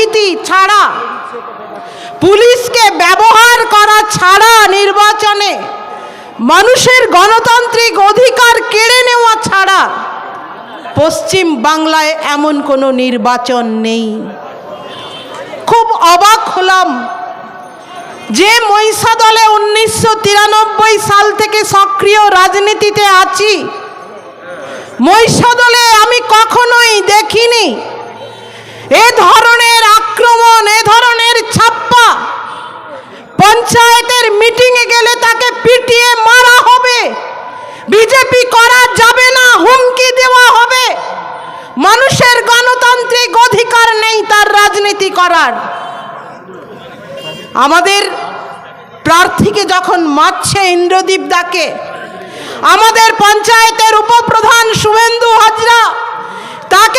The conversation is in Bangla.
ভীতি ছাড়া, পুলিশকে ব্যবহার করা ছাড়া নির্বাচনে মানুষের গণতান্ত্রিক অধিকার কেড়ে নেওয়া ছাড়া পশ্চিম বাংলায় এমন কোনো নির্বাচন নেই। খুব অবাক হলাম যে মহিষা দলে উনিশশো তিরানব্বই সাল থেকে সক্রিয় রাজনীতিতে আছি। মহিষা দলে আমি কখনোই দেখিনি। এ ধরনের করা যাবে না, হুমকি দেওয়া হবে। মানুষের গণতান্ত্রিক অধিকার নেই তার রাজনীতি করার। আমাদের প্রার্থীকে যখন মারছে ইন্দ্রদীপ দাকে, আমাদের পঞ্চায়েতের